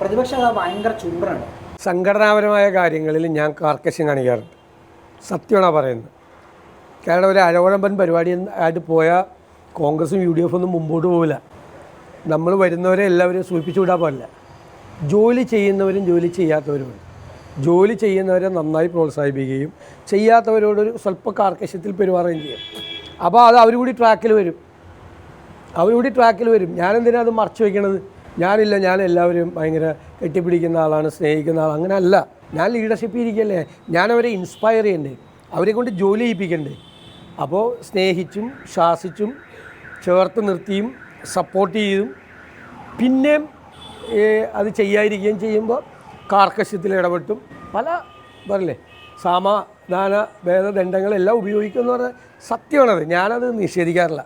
പ്രതിപക്ഷ ഭയങ്കര ചൂടാണ് സംഘടനാപരമായ കാര്യങ്ങളിൽ ഞാൻ കാർക്കശ്യം കാണിക്കാറുണ്ട്. സത്യമാണ് പറയുന്നത്? കാരണം ഒരു അഴകുഴമ്പൻ പരിപാടി ആയിട്ട് പോയാൽ കോൺഗ്രസും യു ഡി എഫും ഒന്നും മുമ്പോട്ട് പോവില്ല. നമ്മൾ വരുന്നവരെ എല്ലാവരും സൂചിപ്പിച്ചു വിടാൻ പാടില്ല. ജോലി ചെയ്യുന്നവരും ജോലി ചെയ്യാത്തവരും ജോലി ചെയ്യുന്നവരെ നന്നായി പ്രോത്സാഹിപ്പിക്കുകയും ചെയ്യാത്തവരോടൊരു സ്വല്പ കാർക്കശ്യത്തിൽ പെരുമാറുകയും ചെയ്യും. അപ്പോൾ അത് അവർ കൂടി ട്രാക്കിൽ വരും. അവരുകൂടി ട്രാക്കിൽ വരും. ഞാനെന്തിനാണ് അത് മറച്ചു വയ്ക്കണത് ഞാനില്ല ഞാൻ എല്ലാവരും ഭയങ്കര കെട്ടിപ്പിടിക്കുന്ന ആളാണ് സ്നേഹിക്കുന്ന ആൾ അങ്ങനെ അല്ല ഞാൻ ലീഡർഷിപ്പ് ഇരിക്കല്ലേ? ഞാൻ അവരെ ഇൻസ്പയർ ചെയ്യണ്ടേ? അവരെ കൊണ്ട് ജോലി ചെയ്യിപ്പിക്കണ്ടേ? അപ്പോൾ സ്നേഹിച്ചും ശാസിച്ചും ചേർത്ത് നിർത്തിയും സപ്പോർട്ട് ചെയ്തും പിന്നെയും അത് ചെയ്യാതിരിക്കുകയും ചെയ്യുമ്പോൾ കാർക്കശ്യത്തിൽ ഇടപെട്ടും. പല പറയല്ലേ സമാധാന ഭേദദണ്ഡങ്ങളെല്ലാം ഉപയോഗിക്കുമെന്ന് പറഞ്ഞാൽ സത്യമാണത്. ഞാനത് നിഷേധിക്കാറില്ല.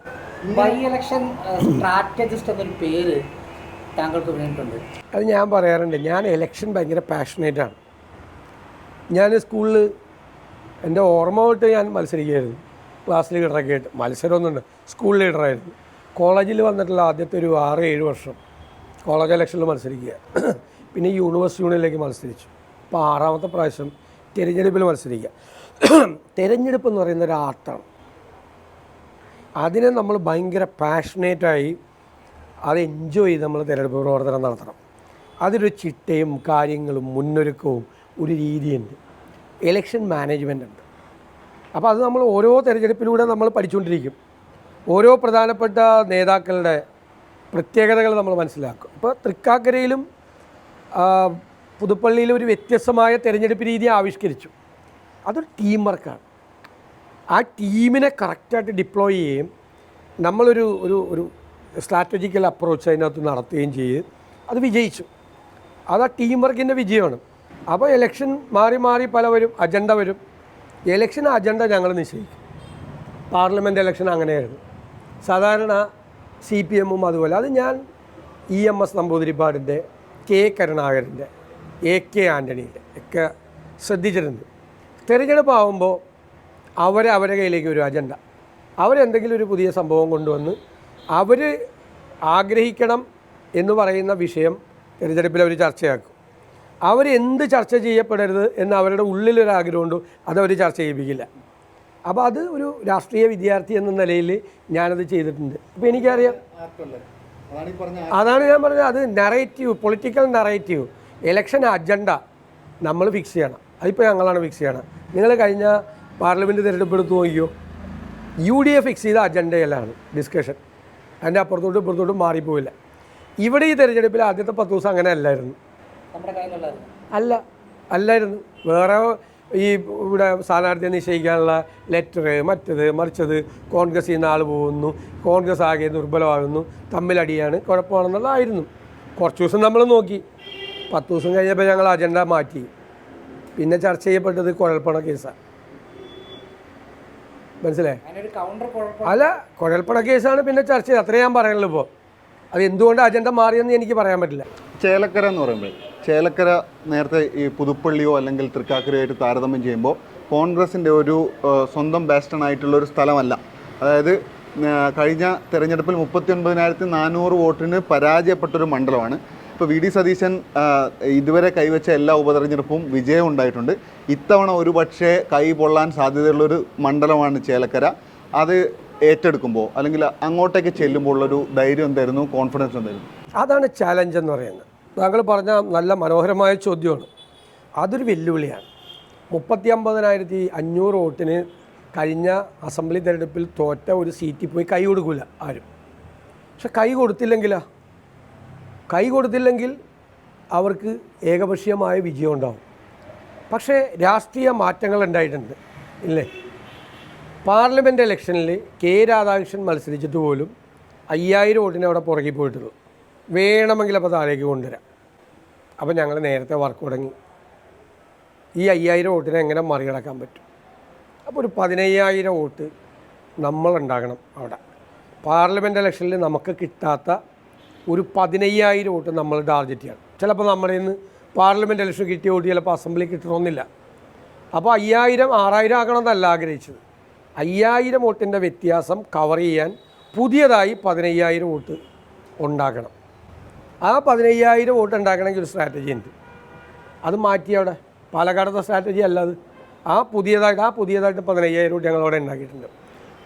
ബൈ ഇലക്ഷൻ സ്ട്രാറ്റജിസ്റ്റ് എന്നൊരു പേര് താങ്കൾക്ക് വേണ്ടിയിട്ടുണ്ട്. അത് ഞാൻ പറയാറുണ്ട്. ഞാൻ എലക്ഷൻ ഭയങ്കര ആണ്. ഞാൻ സ്കൂളിൽ എന്റെ ഓർമ്മ തൊട്ട് ഞാൻ മത്സരിക്കുകയായിരുന്നു. ക്ലാസ് ലീഡറൊക്കെ ആയിട്ട് മത്സരമൊന്നുണ്ട് സ്കൂൾ ലീഡറായിരുന്നു കോളേജിൽ വന്നിട്ടുള്ള ആദ്യത്തെ ഒരു ആറ് ഏഴ് വർഷം കോളേജ് ഇലക്ഷനിൽ മത്സരിക്കുക. പിന്നെ യൂണിവേഴ്സിറ്റി യൂണിയനിലേക്ക് മത്സരിച്ചു. അപ്പോൾ ആറാമത്തെ പ്രാവശ്യം തിരഞ്ഞെടുപ്പിൽ മത്സരിക്കുക. തിരഞ്ഞെടുപ്പ് എന്ന് പറയുന്ന ഒരു ആർട്ടാണ്. അതിനെ നമ്മൾ ഭയങ്കര പാഷനേറ്റായി അത് എൻജോയ് ചെയ്ത് നമ്മൾ തിരഞ്ഞെടുപ്പ് പ്രവർത്തനം നടത്തണം. അതിലൊരു ചിട്ടയും കാര്യങ്ങളും മുന്നൊരുക്കവും ഒരു രീതിയുണ്ട്. ഇലക്ഷൻ മാനേജ്മെന്റ് ഉണ്ട്. അപ്പോൾ അത് നമ്മൾ ഓരോ തിരഞ്ഞെടുപ്പിലൂടെ നമ്മൾ പഠിച്ചുകൊണ്ടിരിക്കും ഓരോ പ്രധാനപ്പെട്ട നേതാക്കളുടെ പ്രത്യേകതകൾ നമ്മൾ മനസ്സിലാക്കും. ഇപ്പോൾ തൃക്കാക്കരയിലും പുതുപ്പള്ളിയിലും ഒരു വ്യത്യസ്തമായ തിരഞ്ഞെടുപ്പ് രീതി ആവിഷ്കരിച്ചു. അതൊരു ടീം വർക്കാണ് ആ ടീമിനെ കറക്റ്റായിട്ട് ഡിപ്ലോയ് ചെയ്യുകയും നമ്മളൊരു ഒരു ഒരു സ്ട്രാറ്റജിക്കൽ അപ്രോച്ച് അതിനകത്ത് നടത്തുകയും ചെയ്ത് അത് വിജയിച്ചു. അത് ആ ടീം വർക്കിന്റെ വിജയമാണ്. അപ്പോൾ ഇലക്ഷൻ മാറി മാറി പല വരും അജണ്ട വരും. ഇലക്ഷൻ അജണ്ട ഞങ്ങൾ നിശ്ചയിക്കും. പാർലമെന്റ് ഇലക്ഷൻ അങ്ങനെയായിരുന്നു. സാധാരണ സി പി എമ്മും അതുപോലെ. അത് ഞാൻ ഇ എം എസ് നമ്പൂതിരിപ്പാടിന്റെ കെ കരുണാകരന്റെ എ കെ ആന്റണിയുടെ ഒക്കെ ശ്രദ്ധിച്ചിട്ടുണ്ട്. തിരഞ്ഞെടുപ്പ് ആകുമ്പോൾ അവർ അവരുടെ കയ്യിലേക്ക് ഒരു അജണ്ട അവരെന്തെങ്കിലും ഒരു പുതിയ സംഭവം കൊണ്ടുവന്ന് അവർ ആഗ്രഹിക്കണം എന്ന് പറയുന്ന വിഷയം തിരഞ്ഞെടുപ്പിൽ അവർ ചർച്ചയാക്കും. അവരെന്ത് ചർച്ച ചെയ്യപ്പെടരുത് എന്ന് അവരുടെ ഉള്ളിലൊരു ആഗ്രഹമുണ്ട് അതവർ ചർച്ച ചെയ്യിപ്പിക്കില്ല. അപ്പോൾ അത് ഒരു രാഷ്ട്രീയ വിദ്യാർത്ഥി എന്ന നിലയിൽ ഞാനത് ചെയ്തിട്ടുണ്ട്. അപ്പോൾ എനിക്കറിയാം. അതാണ് ഞാൻ പറഞ്ഞത്. അത് narrative political narrative election agenda നമ്മൾ ഫിക്സ് ചെയ്യണം. അതിപ്പോൾ ഞങ്ങളാണ് ഫിക്സ് ചെയ്യണം നിങ്ങൾ കഴിഞ്ഞ പാർലമെന്റ് തിരഞ്ഞെടുപ്പ് എടുത്ത് നോക്കിയോ യു ഡി എ ഫിക്സ് ചെയ്ത അജണ്ടയിലാണ് ഡിസ്കഷൻ അതിന്റെ അപ്പുറത്തോട്ടും ഇപ്പുറത്തോട്ടും മാറിപ്പോയില്ല ഇവിടെ ഈ തിരഞ്ഞെടുപ്പിൽ ആദ്യത്തെ പത്ത് ദിവസം അങ്ങനെ അല്ലായിരുന്നു. അല്ല അല്ലായിരുന്നു. വേറെ ഈ ഇവിടെ സ്ഥാനാർത്ഥിയെ നിശ്ചയിക്കാനുള്ള ലെറ്റർ മറ്റത് മറിച്ചത് കോൺഗ്രസ്സിൽ നിന്ന് ആൾ പോകുന്നു. കോൺഗ്രസ് ആകെ ദുർബലമാകുന്നു. തമ്മിലടിയാണ് കുഴപ്പമാണെന്നുള്ളതായിരുന്നു. കുറച്ച് ദിവസം നമ്മൾ നോക്കി. പത്ത് ദിവസം കഴിഞ്ഞപ്പോൾ ഞങ്ങൾ അജണ്ട മാറ്റി. പിന്നെ ചർച്ച ചെയ്യപ്പെട്ടത് കുഴൽപ്പണ കേസാണ് മനസ്സിലായി? അല്ല കുഴൽപ്പണ കേസാണ് പിന്നെ ചർച്ച ചെയ്ത് അത്രേ ഞാൻ പറയുള്ളൂ ഇപ്പോൾ അത് എന്തുകൊണ്ട് അജണ്ട മാറിയെന്ന് എനിക്ക് പറയാൻ പറ്റില്ല. ചേലക്കര എന്ന് പറയുമ്പോൾ ചേലക്കര നേരത്തെ ഈ പുതുപ്പള്ളിയോ അല്ലെങ്കിൽ തൃക്കാക്കരയായിട്ട് താരതമ്യം ചെയ്യുമ്പോൾ കോൺഗ്രസിന്റെ ഒരു സ്വന്തം ബാസ്റ്റൺ ആയിട്ടുള്ള ഒരു സ്ഥലമല്ല. അതായത് കഴിഞ്ഞ തെരഞ്ഞെടുപ്പിൽ മുപ്പത്തി ഒൻപതിനായിരത്തി നാനൂറ് വോട്ടിന് പരാജയപ്പെട്ടൊരു മണ്ഡലമാണ് ഇപ്പോൾ വി ഡി സതീശൻ ഇതുവരെ കൈവച്ച എല്ലാ ഉപതെരഞ്ഞെടുപ്പും വിജയം ഉണ്ടായിട്ടുണ്ട്. ഇത്തവണ ഒരു പക്ഷേ കൈ പൊള്ളാൻ സാധ്യതയുള്ളൊരു മണ്ഡലമാണ് ചേലക്കര. അത് ഏറ്റെടുക്കുമ്പോൾ അല്ലെങ്കിൽ അങ്ങോട്ടേക്ക് ചെല്ലുമ്പോൾ ഉള്ളൊരു ധൈര്യം എന്തായിരുന്നു? കോൺഫിഡൻസ് എന്തായിരുന്നു? അതാണ് ചാലഞ്ച് എന്ന് പറയുന്നത്. താങ്കൾ പറഞ്ഞ നല്ല മനോഹരമായ ചോദ്യമാണ്. അതൊരു വെല്ലുവിളിയാണ്. മുപ്പത്തി അമ്പതിനായിരത്തി അഞ്ഞൂറ് വോട്ടിന് കഴിഞ്ഞ അസംബ്ലി തെരഞ്ഞെടുപ്പിൽ തോറ്റ ഒരു സീറ്റിൽ പോയി കൈ കൊടുക്കില്ല ആരും. പക്ഷെ കൈ കൊടുത്തില്ലെങ്കിലാ? കൈ കൊടുത്തില്ലെങ്കിൽ അവർക്ക് ഏകപക്ഷീയമായ വിജയം ഉണ്ടാവും. പക്ഷേ രാഷ്ട്രീയ മാറ്റങ്ങൾ ഉണ്ടായിട്ടുണ്ട്. ഇല്ലേ? പാർലമെന്റ് ഇലക്ഷനിൽ കെ രാധാകൃഷ്ണൻ മത്സരിച്ചിട്ട് പോലും അയ്യായിരം വോട്ടിന് അവിടെ പുറകിൽ പോയിട്ടുള്ളൂ. വേണമെങ്കിൽ അപ്പോൾ താഴേക്ക് കൊണ്ടുവരാം. അപ്പോൾ ഞങ്ങൾ നേരത്തെ വർക്ക് തുടങ്ങി. ഈ അയ്യായിരം വോട്ടിനെ എങ്ങനെ മറികടക്കാൻ പറ്റും? അപ്പോൾ ഒരു പതിനയ്യായിരം വോട്ട് നമ്മളുണ്ടാകണം അവിടെ. പാർലമെന്റ് ഇലക്ഷനിൽ നമുക്ക് കിട്ടാത്ത ഒരു പതിനയ്യായിരം വോട്ട് നമ്മൾ ടാർഗറ്റ് ചെയ്യണം ചിലപ്പോൾ നമ്മുടെ ഇന്ന് പാർലമെന്റ് ഇലക്ഷൻ കിട്ടിയ വോട്ട് ചിലപ്പോൾ അസംബ്ലി കിട്ടണമെന്നില്ല. അപ്പോൾ അയ്യായിരം ആറായിരം ആക്കണമെന്നല്ല ആഗ്രഹിച്ചത്. അയ്യായിരം വോട്ടിന്റെ വ്യത്യാസം കവർ ചെയ്യാൻ പുതിയതായി പതിനയ്യായിരം വോട്ട് ഉണ്ടാക്കണം ആ പതിനയ്യായിരം വോട്ട് ഉണ്ടാക്കണമെങ്കിൽ ഒരു സ്ട്രാറ്റജി ഉണ്ട്. അത് മാറ്റി അവിടെ. പാലക്കാടത്തെ സ്ട്രാറ്റജി അല്ല അത്. ആ പുതിയതായിട്ട് ആ പുതിയതായിട്ട് പതിനയ്യായിരം വോട്ട് ഞങ്ങൾ അവിടെ ഉണ്ടാക്കിയിട്ടുണ്ട്.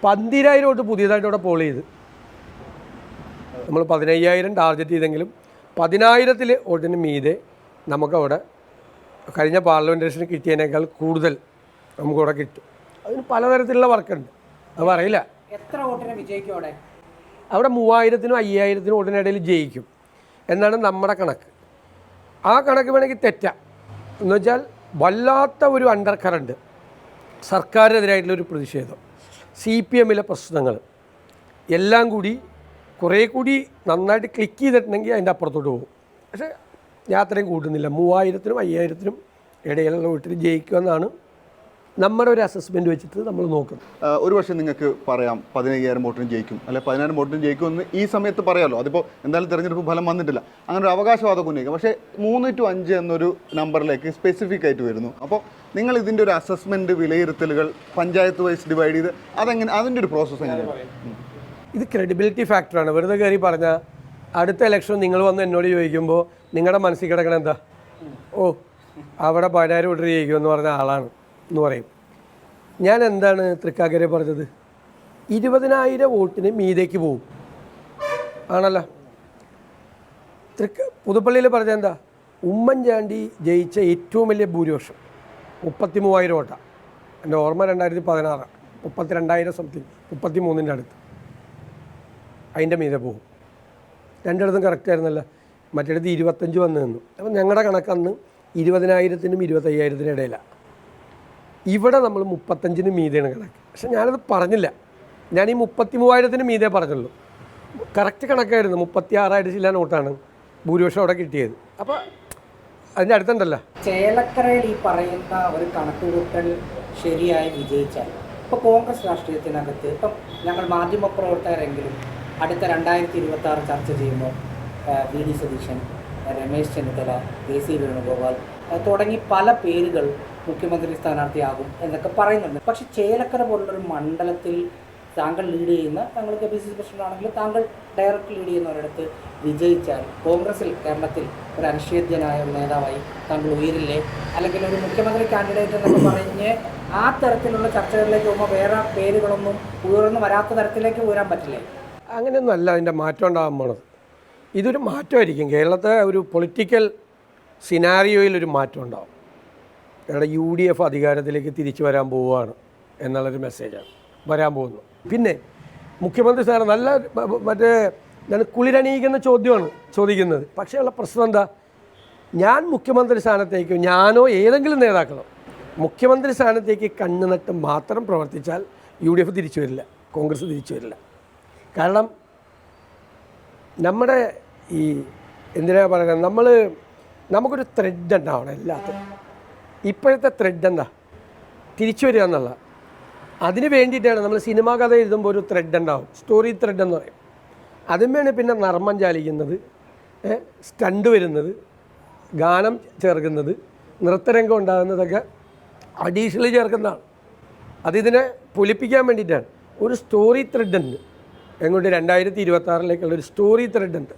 പന്തിരായിരം വോട്ട് പുതിയതായിട്ട് അവിടെ പോൾ ചെയ്ത്. നമ്മൾ പതിനയ്യായിരം ടാർഗറ്റ് ചെയ്തെങ്കിലും പതിനായിരത്തിൽ ഒടിന് മീതെ നമുക്കവിടെ കഴിഞ്ഞ പാർലമെന്റേഷന് കിട്ടിയതിനേക്കാൾ കൂടുതൽ നമുക്കവിടെ കിട്ടും. അതിന് പലതരത്തിലുള്ള വർക്കുണ്ട്. അത് പറയില്ല. എത്ര വോട്ടിന് വിജയിക്കും അവിടെ? അവിടെ മൂവായിരത്തിനും അയ്യായിരത്തിനും വോട്ടിനിടയിൽ ജയിക്കും. എന്നാണ് നമ്മുടെ കണക്ക്. ആ കണക്ക് വേണമെങ്കിൽ തെറ്റാം. എന്ന് വെച്ചാൽ വല്ലാത്ത ഒരു അണ്ടർ കറണ്ട് സർക്കാരിനെതിരായിട്ടുള്ളൊരു പ്രതിഷേധം. സി പി എമ്മിലെ പ്രശ്നങ്ങൾ. എല്ലാം കൂടി കുറേ കൂടി നന്നായിട്ട് ക്ലിക്ക് ചെയ്തിട്ടുണ്ടെങ്കിൽ അതിന്റെ അപ്പുറത്തോട്ട് പോകും. പക്ഷേ ഞാൻ അത്രയും കൂട്ടുന്നില്ല. മൂവായിരത്തിനും അയ്യായിരത്തിനും ഇടയിലുള്ള വീട്ടിൽ ജയിക്കുമെന്നാണ് നമ്മുടെ ഒരു അസസ്മെന്റ് വെച്ചിട്ട് നമ്മൾ നോക്കും ഒരു പക്ഷേ നിങ്ങൾക്ക് പറയാം പതിനയ്യായിരം വോട്ടിനും ജയിക്കും. അല്ലെ പതിനായിരം വോട്ടിനും ജയിക്കും എന്ന് ഈ സമയത്ത് പറയാമല്ലോ അതിപ്പോൾ എന്തായാലും തിരഞ്ഞെടുപ്പ് ഫലം വന്നിട്ടില്ല. അങ്ങനെ ഒരു അവകാശവാദം ഉന്നയിക്കാം. പക്ഷേ മൂന്ന് ടു അഞ്ച് എന്നൊരു നമ്പറിലേക്ക് സ്പെസിഫിക് ആയിട്ട് വരുന്നു. അപ്പോൾ നിങ്ങൾ ഇതിന്റെ ഒരു അസസ്മെന്റ് വിലയിരുത്തലുകൾ പഞ്ചായത്ത് വൈസ് ഡിവൈഡ് ചെയ്ത് അതെങ്ങനെ അതിന്റെ ഒരു പ്രോസസ്സ് എങ്ങനെയാണ്. ഇത് ക്രെഡിബിലിറ്റി ഫാക്ടറാണ് വെറുതെ കയറി പറഞ്ഞാൽ അടുത്ത ഇലക്ഷൻ നിങ്ങൾ വന്ന് എന്നോട് ചോദിക്കുമ്പോൾ നിങ്ങളുടെ മനസ്സിൽ കിടക്കണ എന്താ? ഓ അവിടെ പതിനായിരം ചെയ്യിക്കും എന്ന് പറഞ്ഞ ആളാണ് എന്ന് പറയും. ഞാൻ എന്താണ് തൃക്കാക്കരെ പറഞ്ഞത്? ഇരുപതിനായിരം വോട്ടിന് മീതേക്ക് പോവും. ആണല്ലോ. തൃക്ക പുതുപ്പള്ളിയിൽ പറഞ്ഞ എന്താ? ഉമ്മൻചാണ്ടി ജയിച്ച ഏറ്റവും വലിയ ഭൂരിപക്ഷം മുപ്പത്തി മൂവായിരം വോട്ടാണ് എന്റെ ഓർമ്മ രണ്ടായിരത്തി പതിനാറ്. മുപ്പത്തി രണ്ടായിരം സംതിങ് മുപ്പത്തി മൂന്നിന്റെ അടുത്ത്. അതിന്റെ മീതെ പോകും. രണ്ടിടത്തും കറക്റ്റ് ആയിരുന്നല്ലോ. മറ്റിടത്ത് ഇരുപത്തഞ്ച് വന്ന് നിന്നു. അപ്പം ഞങ്ങളുടെ കണക്കന്ന് ഇരുപതിനായിരത്തിനും ഇരുപത്തയ്യായിരത്തിനും ഇടയിലാണ് ഇവിടെ നമ്മൾ മുപ്പത്തഞ്ചിന് മീതെയാണ് കണക്ക്. പക്ഷെ ഞാനത് പറഞ്ഞില്ല. ഞാൻ ഈ മുപ്പത്തി മൂവായിരത്തിന് മീതേ പറഞ്ഞുള്ളൂ. കറക്റ്റ് കണക്കായിരുന്നു. മുപ്പത്തി ആറായിരം ചില നോട്ടാണ് ഭൂരിപക്ഷം അവിടെ കിട്ടിയത്. അപ്പോൾ അതിന്റെ അടുത്തുണ്ടല്ലോ. ചേലക്കരയിൽ ഈ പറയുന്ന ഒരു കണക്കുകൂട്ടൽ ശരിയായി വിജയിച്ചാൽ ഇപ്പോൾ കോൺഗ്രസ് രാഷ്ട്രീയത്തിനകത്ത് ഇപ്പം ഞങ്ങൾ മാധ്യമപ്രവർത്തകരെങ്കിലും അടുത്ത രണ്ടായിരത്തി ഇരുപത്തി ആറ് ചർച്ച ചെയ്യുമ്പോൾ V D Satheesan Ramesh Chennithala K C Venugopal തുടങ്ങി പല പേരുകൾ മുഖ്യമന്ത്രി സ്ഥാനാർത്ഥിയാകും എന്നൊക്കെ പറയുന്നുണ്ട്. പക്ഷെ ചേലക്കര പോലുള്ളൊരു മണ്ഡലത്തിൽ താങ്കൾ ലീഡ് ചെയ്യുന്ന താങ്കൾ K P C C president ആണെങ്കിലും താങ്കൾ ഡയറക്റ്റ് ലീഡ് ചെയ്യുന്ന ഒരിടത്ത് വിജയിച്ചാൽ കോൺഗ്രസിൽ കേരളത്തിൽ ഒരു അനിഷേധ്യനായ ഒരു നേതാവായി താങ്കൾ ഉയരില്ലേ? അല്ലെങ്കിൽ ഒരു മുഖ്യമന്ത്രി കാൻഡിഡേറ്റ് എന്നൊക്കെ പറഞ്ഞ് ആ തരത്തിലുള്ള ചർച്ചകളിലേക്ക് പോകുമ്പോൾ വേറെ പേരുകളൊന്നും ഉയർന്നു വരാത്ത തരത്തിലേക്ക് ഉയരാൻ പറ്റില്ലേ? അങ്ങനെയൊന്നും അല്ല അതിന്റെ മാറ്റം ഉണ്ടാകാൻ പോണത്. ഇതൊരു മാറ്റമായിരിക്കും. കേരളത്തെ ഒരു പൊളിറ്റിക്കൽ സിനാരിയോയിൽ ഒരു മാറ്റം ഉണ്ടാവും. ഇവിടെ യു ഡി എഫ് അധികാരത്തിലേക്ക് തിരിച്ചു വരാൻ പോവുകയാണ് എന്നുള്ളൊരു മെസ്സേജാണ് വരാൻ പോകുന്നു. പിന്നെ മുഖ്യമന്ത്രി സ്ഥാനം നല്ല മറ്റേ എന്താണ് കുളിരണിയിക്കുന്ന ചോദ്യമാണ് ചോദിക്കുന്നത്. പക്ഷേ ഉള്ള പ്രശ്നം എന്താ? ഞാൻ മുഖ്യമന്ത്രി സ്ഥാനത്തേക്ക് ഞാനോ ഏതെങ്കിലും നേതാക്കളോ മുഖ്യമന്ത്രി സ്ഥാനത്തേക്ക് കണ്ണു നട്ട് മാത്രം പ്രവർത്തിച്ചാൽ യു ഡി എഫ് തിരിച്ചു വരില്ല കോൺഗ്രസ് തിരിച്ചു വരില്ല. കാരണം നമ്മുടെ ഈ എന്തിനാ പറയുക നമ്മൾ നമുക്കൊരു ത്രെഡ് ഉണ്ടാവണം എല്ലാത്തിനും. ഇപ്പോഴത്തെ ത്രെഡ് എന്താ? തിരിച്ചു വരിക എന്നുള്ള. അതിന് വേണ്ടിയിട്ടാണ് നമ്മൾ സിനിമാ കഥ എഴുതുമ്പോൾ ഒരു ത്രെഡ് ഉണ്ടാവും. സ്റ്റോറി ത്രെഡ് എന്ന് പറയും. അതിന്മേണ് പിന്നെ നർമ്മം ചാലിക്കുന്നത് സ്റ്റണ്ട് വരുന്നത് ഗാനം ചേർക്കുന്നത് നൃത്തരംഗം ഉണ്ടാകുന്നതൊക്കെ അഡീഷണലി ചേർക്കുന്നതാണ്. അതിതിനെ പൊലിപ്പിക്കാൻ വേണ്ടിയിട്ടാണ്. ഒരു സ്റ്റോറി ത്രെഡ് ഉണ്ട്. എങ്ങോട്ട് രണ്ടായിരത്തി ഇരുപത്തി ആറിലേക്കുള്ള ഒരു സ്റ്റോറി ത്രെഡ് ഉണ്ട്.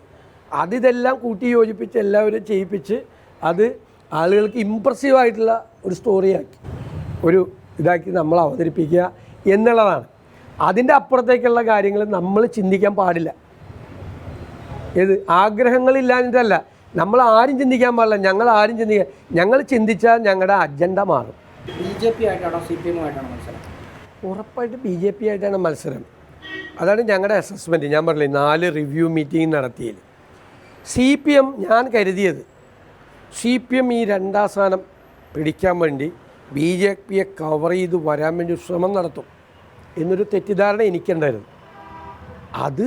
അതിതെല്ലാം കൂട്ടി യോജിപ്പിച്ച് എല്ലാവരും ചെയ്യിപ്പിച്ച് അത് ആളുകൾക്ക് ഇമ്പ്രസീവായിട്ടുള്ള ഒരു സ്റ്റോറിയാക്കി ഒരു ഇതാക്കി നമ്മൾ അവതരിപ്പിക്കുക എന്നുള്ളതാണ്. അതിന്റെ അപ്പുറത്തേക്കുള്ള കാര്യങ്ങൾ നമ്മൾ ചിന്തിക്കാൻ പാടില്ല. ഏത്? ആഗ്രഹങ്ങളില്ലാഞ്ഞിട്ടല്ല. നമ്മൾ ആരും ചിന്തിക്കാൻ പാടില്ല. ഞങ്ങൾ ആരും ചിന്തിക്കാൻ ഞങ്ങൾ ചിന്തിച്ചാൽ ഞങ്ങളുടെ അജണ്ട മാറും. ബി ജെ പി ആയിട്ടാണോ സി പി എമ്മുമായിട്ടാണോ മത്സരം? ഉറപ്പായിട്ട് ബി ജെ പി ആയിട്ടാണ് മത്സരം. അതാണ് ഞങ്ങളുടെ അസസ്മെന്റ് ഞാൻ പറഞ്ഞില്ലേ നാല് റിവ്യൂ മീറ്റിംഗ് നടത്തിയതിൽ. സി പി എം ഞാൻ കരുതിയത് സി പി എം ഈ രണ്ടാം സ്ഥാനം പിടിക്കാൻ വേണ്ടി ബി ജെ പിയെ കവർ ചെയ്ത് വരാൻ വേണ്ടി ശ്രമം നടത്തും എന്നൊരു തെറ്റിദ്ധാരണ എനിക്കുണ്ടായിരുന്നു. അത്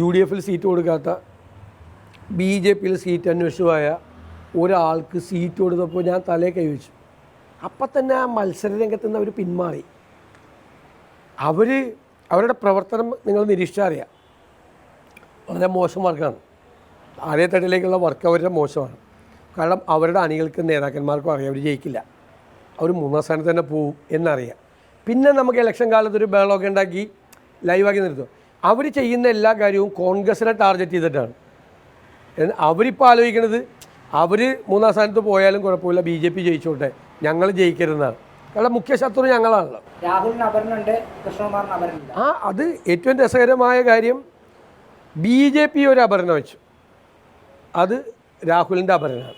യു ഡി എഫിൽ സീറ്റ് കൊടുക്കാത്ത ബി ജെ പിയിൽ സീറ്റ് അന്വേഷിച്ചു പോയ ഒരാൾക്ക് സീറ്റ് കൊടുത്തപ്പോൾ ഞാൻ തലേ കൈവച്ചു. അപ്പം തന്നെ ആ മത്സര രംഗത്ത് നിന്ന് അവർ പിന്മാറി. അവർ അവരുടെ പ്രവർത്തനം നിങ്ങൾ നിരീക്ഷിച്ചറിയാം. വളരെ മോശം വർക്കാണ്. ആദ്യ തട്ടിലേക്കുള്ള വർക്ക് അവരുടെ മോശമാണ്. കാരണം അവരുടെ അണികൾക്ക് നേതാക്കന്മാർക്കും അറിയാം അവർ ജയിക്കില്ല. അവർ മൂന്നാം സ്ഥാനത്ത് തന്നെ പോവും എന്നറിയാം. പിന്നെ നമുക്ക് ഇലക്ഷൻ കാലത്ത് ഒരു ബഹളമൊക്കെ ഉണ്ടാക്കി ലൈവാക്കി നിർത്തും. അവർ ചെയ്യുന്ന എല്ലാ കാര്യവും കോൺഗ്രസിനെ ടാർഗറ്റ് ചെയ്തിട്ടാണ്. അവരിപ്പോൾ ആലോചിക്കുന്നത് അവർ മൂന്നാം സ്ഥാനത്ത് പോയാലും കുഴപ്പമില്ല ബി ജെ പി ജയിച്ചോട്ടെ ഞങ്ങൾ ജയിക്കരുതെന്നാണ്. കാരണം മുഖ്യ ശത്രു ഞങ്ങളാണല്ലോ. രാഹുലിന് അപരനുണ്ട് കൃഷ്ണകുമാറിന് അപരനില്ല ആ അത് ഏറ്റവും രസകരമായ കാര്യം ബി ജെ പി ഒരു അപരണ വെച്ചു. അത് രാഹുലിന്റെ അപരനാണ്.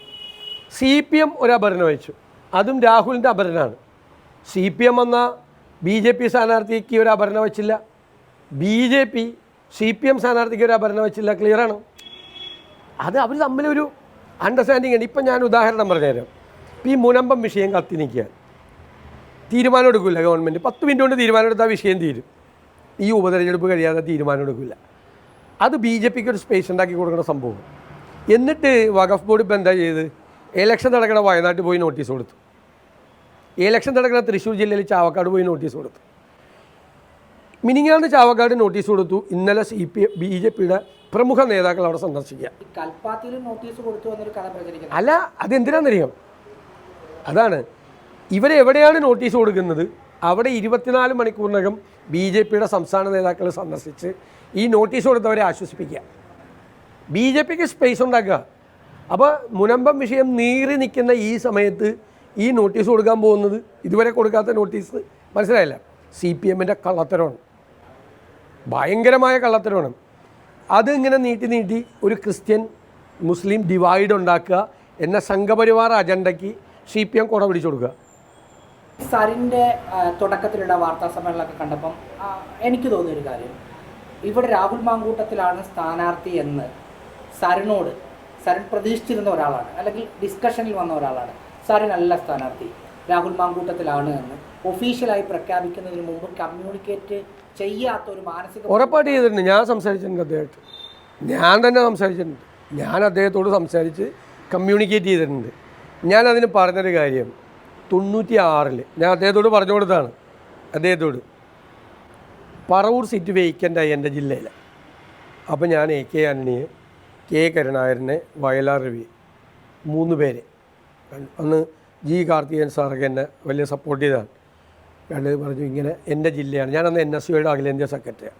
സി പി എം ഒരു അപരണ വെച്ചു. അതും രാഹുലിന്റെ അപരനാണ്. സി പി എം എന്ന ബി ജെ പി സ്ഥാനാർത്ഥിക്ക് ഒരു അപരണ വെച്ചില്ല. B J P C P M സ്ഥാനാർത്ഥിക്ക് ഒരു അപരണ വെച്ചില്ല. ക്ലിയറാണ് അത് അവർ തമ്മിലൊരു അണ്ടർസ്റ്റാൻഡിങ് ആണ് ഇപ്പം ഞാൻ ഉദാഹരണം പറഞ്ഞുതരാം. ഇപ്പം ഈ മുനമ്പം വിഷയം കത്തി നിൽക്കുക തീരുമാനം എടുക്കില്ല ഗവൺമെന്റ് പത്ത് മിനിറ്റ് കൊണ്ട് തീരുമാനം എടുത്താൽ വിഷയം തീരും. ഈ ഉപതെരഞ്ഞെടുപ്പ് കഴിയാതെ തീരുമാനം എടുക്കില്ല. അത് ബി ജെ പിക്ക് ഒരു സ്പേസ് ഉണ്ടാക്കി കൊടുക്കുന്ന സംഭവം. എന്നിട്ട് വഖഫ് ബോർഡ് ഇപ്പം എന്താ ചെയ്ത്? ഇലക്ഷൻ നടക്കണ വയനാട്ടിൽ പോയി നോട്ടീസ് കൊടുത്തു. ഇലക്ഷൻ നടക്കുന്ന തൃശ്ശൂർ ജില്ലയിൽ ചാവക്കാട് പോയി നോട്ടീസ് കൊടുത്തു. മിനിങ്ങാന്ന് ചാവക്കാട് നോട്ടീസ് കൊടുത്തു. ഇന്നലെ സി പി ബി ജെ പിയുടെ പ്രമുഖ നേതാക്കൾ അവിടെ സന്ദർശിക്കുക. അല്ല അതെന്തിനാണെന്നറിയാം അതാണ്. ഇവരെവിടെയാണ് നോട്ടീസ് കൊടുക്കുന്നത്? അവിടെ ഇരുപത്തിനാല് മണിക്കൂറിനകം ബി ജെ പിയുടെ സംസ്ഥാന നേതാക്കൾ സന്ദർശിച്ച് ഈ നോട്ടീസ് കൊടുത്തവരെ ആശ്വസിപ്പിക്കുക. ബി ജെ പിക്ക് സ്പേസ് ഉണ്ടാക്കുക. അപ്പോൾ മുനമ്പം വിഷയം നീറി നിൽക്കുന്ന ഈ സമയത്ത് ഈ നോട്ടീസ് കൊടുക്കാൻ പോകുന്നത് ഇതുവരെ കൊടുക്കാത്ത നോട്ടീസ് മനസ്സിലായില്ല. സി പി എമ്മിന്റെ കള്ളത്തരമാണ്. ഭയങ്കരമായ കള്ളത്തരമാണ്. അതിങ്ങനെ നീട്ടി നീട്ടി ഒരു ക്രിസ്ത്യൻ മുസ്ലിം ഡിവൈഡ് ഉണ്ടാക്കുക എന്ന സംഘപരിവാർ അജണ്ടയ്ക്ക് സി പി എം കുട പിടിച്ചു കൊടുക്കുക. സരിന്റെ തുടക്കത്തിലുള്ള വാർത്താ സമ്മേളനമൊക്കെ കണ്ടപ്പം എനിക്ക് തോന്നിയൊരു കാര്യം. ഇവിടെ രാഹുൽ മാങ്കൂട്ടത്തിലാണ് സ്ഥാനാർത്ഥി എന്ന് സരിനോട് സരൺ പ്രതീക്ഷിച്ചിരുന്ന ഒരാളാണ്. അല്ലെങ്കിൽ ഡിസ്കഷനിൽ വന്ന ഒരാളാണ്. സരനല്ല സ്ഥാനാർത്ഥി രാഹുൽ മാങ്കൂട്ടത്തിലാണ് എന്ന്. ഒഫീഷ്യലായി പ്രഖ്യാപിക്കുന്നതിന് മുമ്പ് കമ്മ്യൂണിക്കേറ്റ് ചെയ്യാത്ത ഒരു മാനസിക ഉറപ്പായിട്ട് ചെയ്തിട്ടുണ്ട്. ഞാൻ സംസാരിച്ചിട്ടുണ്ട് അദ്ദേഹമായിട്ട് ഞാൻ തന്നെ സംസാരിച്ചിട്ടുണ്ട്. ഞാൻ അദ്ദേഹത്തോട് സംസാരിച്ച് കമ്മ്യൂണിക്കേറ്റ് ചെയ്തിട്ടുണ്ട്. ഞാൻ അതിന് പറഞ്ഞൊരു കാര്യം. തൊണ്ണൂറ്റി ആറിൽ ഞാൻ അദ്ദേഹത്തോട് പറഞ്ഞു കൊടുത്താണ് അദ്ദേഹത്തോട് പറവൂർ സീറ്റ് വേക്കന്റായി എന്റെ ജില്ലയിൽ അപ്പോൾ ഞാൻ എ കെ ആന്റണിയെ കെ കരുണാകരനെ വയലാർ രവി മൂന്ന് പേരെ. അന്ന് ജി കാർത്തികൻ സാറൊക്കെ എന്നെ വലിയ സപ്പോർട്ട് ചെയ്താണ് കണ്ട് പറഞ്ഞു ഇങ്ങനെ എന്റെ ജില്ലയാണ്. ഞാനന്ന് എൻ എസ് സിയുടെ അഖിലേന്ത്യാ സെക്രട്ടറിയാണ്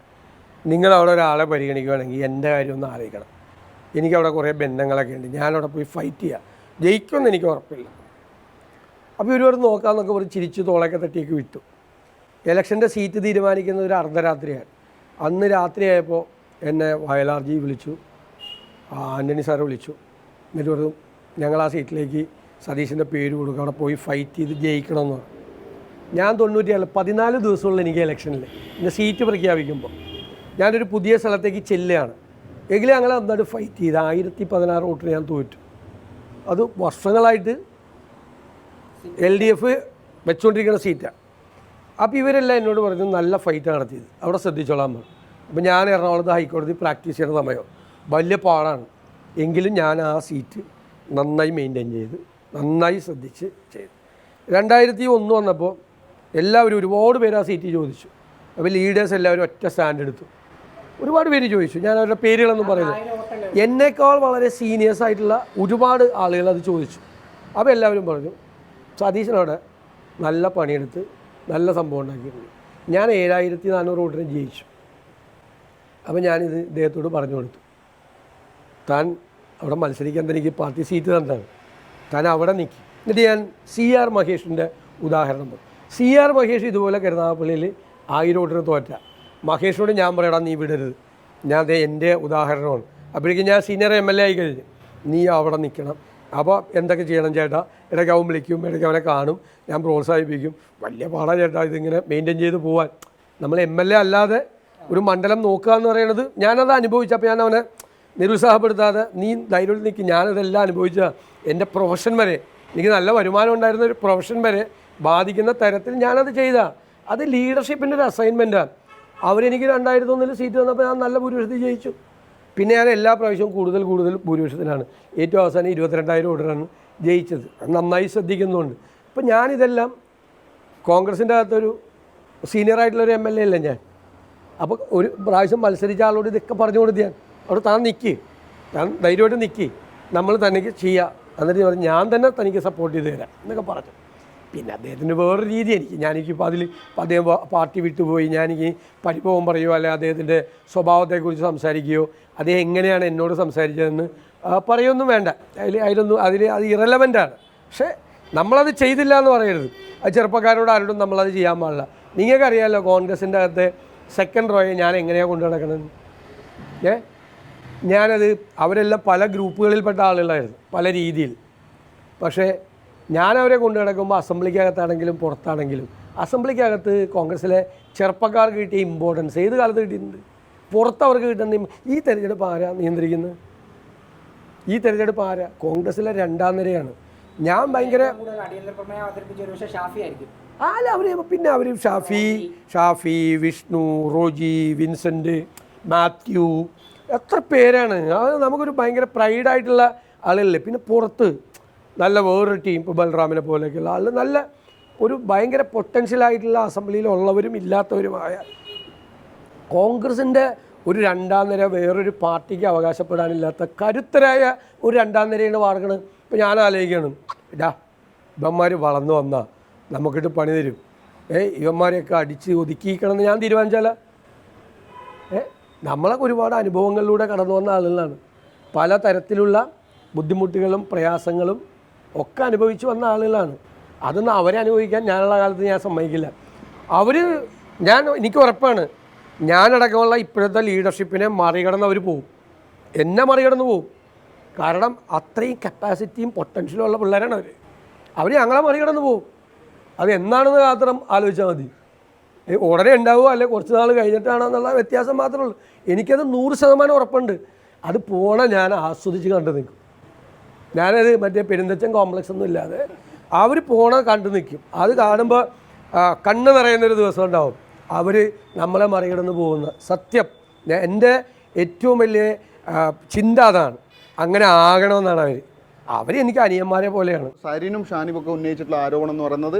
നിങ്ങളവിടെ ഒരാളെ പരിഗണിക്കുകയാണെങ്കിൽ എന്റെ കാര്യം ഒന്ന് ആലോചിക്കണം. എനിക്കവിടെ കുറേ ബന്ധങ്ങളൊക്കെ ഉണ്ട്. ഞാനവിടെ പോയി ഫൈറ്റ് ചെയ്യുക ജയിക്കുമെന്ന് എനിക്ക് ഉറപ്പില്ല. അപ്പോൾ ഇവർ നോക്കാമെന്നൊക്കെ പറഞ്ഞ് ചിരിച്ചു തോളൊക്കെ തട്ടിയൊക്കെ വിട്ടു. ഇലക്ഷന്റെ സീറ്റ് തീരുമാനിക്കുന്നത് ഒരു അർദ്ധരാത്രിയാണ്. അന്ന് രാത്രിയായപ്പോൾ എന്നെ വയലാർജി വിളിച്ചു ആന്റണി സാറെ വിളിച്ചു. എന്നിട്ട് പറഞ്ഞു ഞങ്ങൾ ആ സീറ്റിലേക്ക് സതീശിന്റെ പേര് കൊടുക്കുക അവിടെ പോയി ഫൈറ്റ് ചെയ്ത് ജയിക്കണമെന്ന് ഞാൻ തൊണ്ണൂറ്റിയാൽ പതിനാല് ദിവസമുള്ള എനിക്ക് ഇലക്ഷനിൽ എന്റെ സീറ്റ് പ്രഖ്യാപിക്കുമ്പോൾ ഞാനൊരു പുതിയ സ്ഥലത്തേക്ക് ചെല്ലുകയാണ്. എങ്കിലും ഞങ്ങൾ അന്നായിട്ട് ഫൈറ്റ് ചെയ്ത് ആയിരത്തി പതിനാറ് വോട്ടിന് ഞാൻ തോറ്റു. അത് വർഷങ്ങളായിട്ട് എൽ ഡി എഫ് വെച്ചുകൊണ്ടിരിക്കുന്ന സീറ്റാണ് അപ്പോൾ ഇവരെല്ലാം എന്നോട് പറഞ്ഞു നല്ല ഫൈറ്റ് നടത്തിയത്. അവിടെ ശ്രദ്ധിച്ചോളാൻ പറഞ്ഞു. അപ്പോൾ ഞാൻ എറണാകുളത്ത് ഹൈക്കോടതി പ്രാക്ടീസ് ചെയ്യുന്ന സമയം വലിയ പാടാണ്. എങ്കിലും ഞാൻ ആ സീറ്റ് നന്നായി മെയിന്റെയിൻ ചെയ്ത് നന്നായി ശ്രദ്ധിച്ച് ചെയ്തു. രണ്ടായിരത്തി ഒന്ന് വന്നപ്പോൾ എല്ലാവരും ഒരുപാട് പേര് ആ സീറ്റ് ചോദിച്ചു. അപ്പോൾ ലീഡേഴ്സ് എല്ലാവരും ഒറ്റ സ്റ്റാൻഡ് എടുത്തു. ഒരുപാട് പേര് ചോദിച്ചു. ഞാൻ അവരുടെ പേരുകളൊന്നും പറയുന്നു എന്നേക്കാൾ വളരെ സീനിയേഴ്സ് ആയിട്ടുള്ള ഒരുപാട് ആളുകൾ അത് ചോദിച്ചു. അപ്പോൾ എല്ലാവരും പറഞ്ഞു സതീശനോടെ നല്ല പണിയെടുത്ത് നല്ല സംഭവം ഉണ്ടാക്കിയിട്ടുണ്ട് ഞാൻ ഏഴായിരത്തി നാനൂറ് വോട്ടിന് ജയിച്ചു. അപ്പോൾ ഞാനിത് ഇദ്ദേഹത്തോട് പറഞ്ഞു കൊടുത്തു. താൻ അവിടെ മത്സരിക്കാൻ തനിക്ക് പാർട്ടി സീറ്റ് തന്നതാണ്. താൻ അവിടെ നിൽക്കി എന്നിട്ട് ഞാൻ സി ആർ മഹേഷിന്റെ ഉദാഹരണം പറഞ്ഞു. സി ആർ മഹേഷ് ഇതുപോലെ കരുനാഗപ്പള്ളിയിൽ ആയിരം വോട്ടിന് തോറ്റ. മഹേഷിനോട് ഞാൻ പറയടാ നീ വിടരുത്. ഞാൻ അത് എന്റെ ഉദാഹരണമാണ്. അപ്പോഴേക്കും ഞാൻ സീനിയർ എം എൽ എ ആയി കഴിഞ്ഞു. നീ അവിടെ നിൽക്കണം. അപ്പോൾ എന്തൊക്കെ ചെയ്യണം ചേട്ടാ? ഇടയ്ക്ക് അവൻ വിളിക്കും ഇടയ്ക്ക് അവനെ കാണും ഞാൻ പ്രോത്സാഹിപ്പിക്കും. വലിയ പാടാ ചേട്ടാ ഇതിങ്ങനെ മെയിന്റെയിൻ ചെയ്ത് പോകാൻ നമ്മൾ എം എൽ എ അല്ലാതെ ഒരു മണ്ഡലം നോക്കുക എന്ന് പറയുന്നത് ഞാനത് അനുഭവിച്ചപ്പോൾ ഞാൻ അവനെ നിരുത്സാഹപ്പെടുത്താതെ നീ ധൈര്യം നിൽക്കി ഞാനതെല്ലാം അനുഭവിച്ച എന്റെ പ്രൊഫഷൻ വരെ എനിക്ക് നല്ല വരുമാനം ഉണ്ടായിരുന്ന ഒരു പ്രൊഫഷൻ വരെ ബാധിക്കുന്ന തരത്തിൽ ഞാനത് ചെയ്ത. അത് ലീഡർഷിപ്പിന്റെ ഒരു അസൈൻമെന്റാണ് അവരെനിക്ക് രണ്ടായിരത്തി ഒന്നിൽ സീറ്റ് തന്നപ്പോൾ ഞാൻ നല്ല ഭൂരിപക്ഷത്തിൽ ജയിച്ചു. പിന്നെ ഞാൻ എല്ലാ പ്രാവശ്യവും കൂടുതൽ കൂടുതൽ ഭൂരിപക്ഷത്തിലാണ്. ഏറ്റവും അവസാനം ഇരുപത്തിരണ്ടായിരം വോട്ടിനാണ് ജയിച്ചത്. നന്നായി ശ്രദ്ധിക്കുന്നുണ്ട്. ഇപ്പം ഞാനിതെല്ലാം കോൺഗ്രസിന്റെ അകത്തൊരു ഒരു എം എൽ എ അല്ലേ ഞാൻ? അപ്പോൾ ഒരു പ്രാവശ്യം മത്സരിച്ച ആളോട് ഇതൊക്കെ പറഞ്ഞു കൊടുത്ത് ഞാൻ. അവിടെ താൻ നിൽക്കി താൻ ധൈര്യമായിട്ട് നിൽക്കി നമ്മൾ തനിക്ക് ചെയ്യാം. എന്നിട്ട് പറഞ്ഞു ഞാൻ തന്നെ തനിക്ക് സപ്പോർട്ട് ചെയ്ത് തരാം എന്നൊക്കെ പറഞ്ഞു. പിന്നെ അദ്ദേഹത്തിന്റെ വേറൊരു രീതി എനിക്ക്. ഞാനിപ്പോൾ അതിൽ അദ്ദേഹം പാർട്ടി വിട്ടുപോയി. ഞാനെനിക്ക് പരിഭവം പറയുകയോ അല്ലെങ്കിൽ അദ്ദേഹത്തിന്റെ സ്വഭാവത്തെക്കുറിച്ച് സംസാരിക്കുകയോ? അദ്ദേഹം എങ്ങനെയാണ് എന്നോട് സംസാരിച്ചതെന്ന് ആ, പറയുകയൊന്നും വേണ്ട. അതിൽ അതിലൊന്നും അതിൽ അത് ഇറലവന്റാണ് പക്ഷേ നമ്മളത് ചെയ്തില്ല എന്ന് പറയരുത്. ആ ചെറുപ്പക്കാരോട് ആരോടും നമ്മളത് ചെയ്യാൻ പാടില്ല. നിങ്ങൾക്കറിയാമല്ലോ കോൺഗ്രസിന്റെ അകത്തെ സെക്കൻഡ് റോയെ ഞാൻ എങ്ങനെയാണ് കൊണ്ടു നടക്കണത്? ഏ? ഞാനത് അവരെല്ലാം പല ഗ്രൂപ്പുകളിൽപ്പെട്ട ആളുകളായിരുന്നു പല രീതിയിൽ. പക്ഷേ ഞാൻ അവരെ കൊണ്ടു നടക്കുമ്പോൾ അസംബ്ലിക്കകത്താണെങ്കിലും പുറത്താണെങ്കിലും അസംബ്ലിക്കകത്ത് കോൺഗ്രസ്സിലെ ചെറുപ്പക്കാർക്ക് കിട്ടിയ ഇമ്പോർട്ടൻസ് ഏത് കാലത്ത് കിട്ടിയിട്ടുണ്ട്? പുറത്ത് അവർക്ക് കിട്ടുന്ന ഈ തെരഞ്ഞെടുപ്പ് ആരാ നിയന്ത്രിക്കുന്നത്? ഈ തെരഞ്ഞെടുപ്പ് ആരാ? കോൺഗ്രസിലെ രണ്ടാം നിരയാണ്. ഞാൻ ഭയങ്കര അല്ല അവർ പിന്നെ അവർ ഷാഫി ഷാഫി വിഷ്ണു റോജി വിൻസെന്റ് മാത്യു എത്ര പേരാണ്? അത് നമുക്കൊരു ഭയങ്കര പ്രൈഡായിട്ടുള്ള ആളല്ലേ പിന്നെ പുറത്ത് നല്ല വേറൊരു ടീം ഇപ്പോൾ ബൽറാമിനെ പോലെയൊക്കെയുള്ള ആൾ നല്ല ഒരു ഭയങ്കര പൊട്ടൻഷ്യലായിട്ടുള്ള അസംബ്ലിയിലുള്ളവരും ഇല്ലാത്തവരുമായ കോൺഗ്രസിന്റെ ഒരു രണ്ടാം നിര വേറൊരു പാർട്ടിക്ക് അവകാശപ്പെടാനില്ലാത്ത കരുത്തരായ ഒരു രണ്ടാം നിരയാണ് വാർക്കണ് ഇപ്പം ഞാൻ ആലോചിക്കണം ഇടാ ഇവന്മാർ വളർന്നു വന്നാൽ നമുക്കിട്ട് പണി തരും. ഏ ഇവന്മാരെയൊക്കെ അടിച്ച് ഒതുക്കിക്കണമെന്ന് ഞാൻ തീരുമാനിച്ചാല? ഏ നമ്മളൊക്കെ ഒരുപാട് അനുഭവങ്ങളിലൂടെ കടന്നു വന്ന ആളുകളാണ്. പല തരത്തിലുള്ള ബുദ്ധിമുട്ടുകളും പ്രയാസങ്ങളും ഒക്കെ അനുഭവിച്ചു വന്ന ആളുകളാണ്. അതൊന്നും അവരെ അനുഭവിക്കാൻ ഞാനുള്ള കാലത്ത് ഞാൻ സമ്മതിക്കില്ല. അവർ ഞാൻ എനിക്ക് ഉറപ്പാണ് ഞാനടക്കമുള്ള ഇപ്പോഴത്തെ ലീഡർഷിപ്പിനെ മറികടന്ന് അവർ പോവും. എന്നെ മറികടന്ന് പോവും. കാരണം അത്രയും കപ്പാസിറ്റിയും പൊട്ടൻഷ്യലും ഉള്ള പിള്ളേരാണ് അവർ അവർ ഞങ്ങളെ മറികടന്ന് പോവും. അത് എന്നാണെന്ന് മാത്രം ആലോചിച്ചാൽ മതി. ഉടനെ ഉണ്ടാവുമോ അല്ലെ കുറച്ച് നാൾ കഴിഞ്ഞിട്ടാണെന്നുള്ള വ്യത്യാസം മാത്രമേ ഉള്ളൂ. എനിക്കത് നൂറ് ശതമാനം ഉറപ്പുണ്ട്. അത് പോണ ഞാൻ ആസ്വദിച്ച് കണ്ടു നിൽക്കും. ഞാനത് മറ്റേ പെരുന്തച്ചൻ കോംപ്ലക്സ് ഒന്നും ഇല്ലാതെ അവർ പോണ കണ്ടു നിൽക്കും. അത് കാണുമ്പോൾ കണ്ണ് നിറയുന്നൊരു ദിവസം ഉണ്ടാവും. അവർ നമ്മളെ മറികടന്ന് പോകുന്ന സത്യം. എന്റെ ഏറ്റവും വലിയ ചിന്ത അതാണ്. അങ്ങനെ ആകണമെന്നാണ് അവർ അവർ എനിക്ക് അനിയന്മാരെ പോലെയാണ്. സരിനും ഷാനിബൊക്കെ ഉന്നയിച്ചിട്ടുള്ള ആരോപണം എന്ന് പറയുന്നത്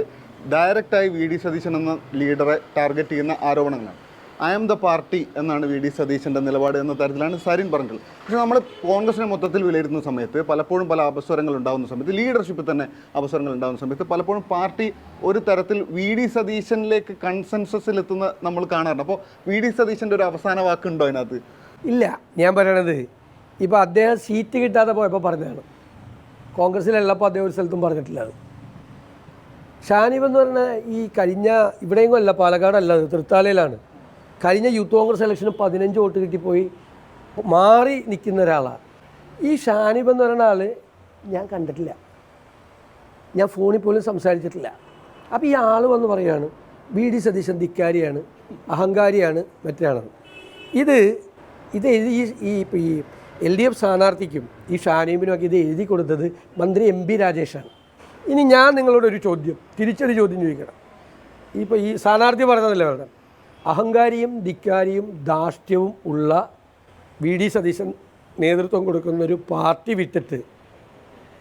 ഡയറക്റ്റായി വി ഡി സതീശൻ എന്ന ലീഡറെ ടാർഗറ്റ് ചെയ്യുന്ന ആരോപണങ്ങളാണ്. ഐ എം ദ പാർട്ടി എന്നാണ് വി ഡി സതീശന്റെ നിലപാട് എന്ന തരത്തിലാണ് സരിൻ പറഞ്ഞത്. പക്ഷേ നമ്മൾ കോൺഗ്രസിനെ മൊത്തത്തിൽ വിലയിരുത്തുന്ന സമയത്ത് പലപ്പോഴും പല അപസ്വരങ്ങൾ ഉണ്ടാകുന്ന സമയത്ത് ലീഡർഷിപ്പിൽ തന്നെ അവസരങ്ങൾ ഉണ്ടാകുന്ന സമയത്ത് പലപ്പോഴും പാർട്ടി ഒരു തരത്തിൽ വി ഡി സതീശനിലേക്ക് കൺസെൻസസിലെത്തുന്ന നമ്മൾ കാണാറുണ്ട്. അപ്പോൾ വി ഡി സതീശന്റെ ഒരു അവസാന വാക്കുണ്ടോ അതിനകത്ത്? ഇല്ല. ഞാൻ പറയണത് ഇപ്പോൾ അദ്ദേഹം സീറ്റ് കിട്ടാതെ പോയപ്പോൾ പറഞ്ഞതാണ്. കോൺഗ്രസ്സിലുള്ളപ്പോൾ അദ്ദേഹം ഒരു സ്ഥലത്തും പറഞ്ഞിട്ടില്ല ഷാനിബ് എന്ന് പറഞ്ഞാൽ ഈ കഴിഞ്ഞ ഇവിടെയും അല്ല പാലക്കാടല്ല തൃത്താലയിലാണ്. കഴിഞ്ഞ യൂത്ത് കോൺഗ്രസ് ഇലക്ഷന് പതിനഞ്ച് വോട്ട് കിട്ടിപ്പോയി. മാറി നിൽക്കുന്ന ഒരാളാണ്. ഈ ഷാനിബ് എന്ന് പറയുന്ന ആൾ ഞാൻ കണ്ടിട്ടില്ല. ഞാൻ ഫോണിൽ പോലും സംസാരിച്ചിട്ടില്ല. അപ്പോൾ ഈ ആൾ വന്ന് പറയുകയാണ് വി ഡി സതീശൻ ധിക്കാരിയാണ് അഹങ്കാരിയാണ് മറ്റാണെന്ന് ഇത് ഇത് ഈ- ഇപ്പോൾ ഈ എൽ ഡി എഫ് സ്ഥാനാർത്ഥിക്കും ഈ ഷാനീബിനുമൊക്കെ ഇത് എഴുതി കൊടുത്തത് മന്ത്രി എം പി രാജേഷാണ്. ഇനി ഞാൻ നിങ്ങളോടൊരു ചോദ്യം തിരിച്ചൊരു ചോദ്യം ചോദിക്കണം. ഇപ്പോൾ ഈ സ്ഥാനാർത്ഥി പറഞ്ഞതല്ലേ പറഞ്ഞത്? അഹങ്കാരിയും ധിക്കാരിയും ധാർഷ്ട്യവും ഉള്ള വി. ഡി. സതീശൻ നേതൃത്വം കൊടുക്കുന്ന ഒരു പാർട്ടി വിട്ടിട്ട്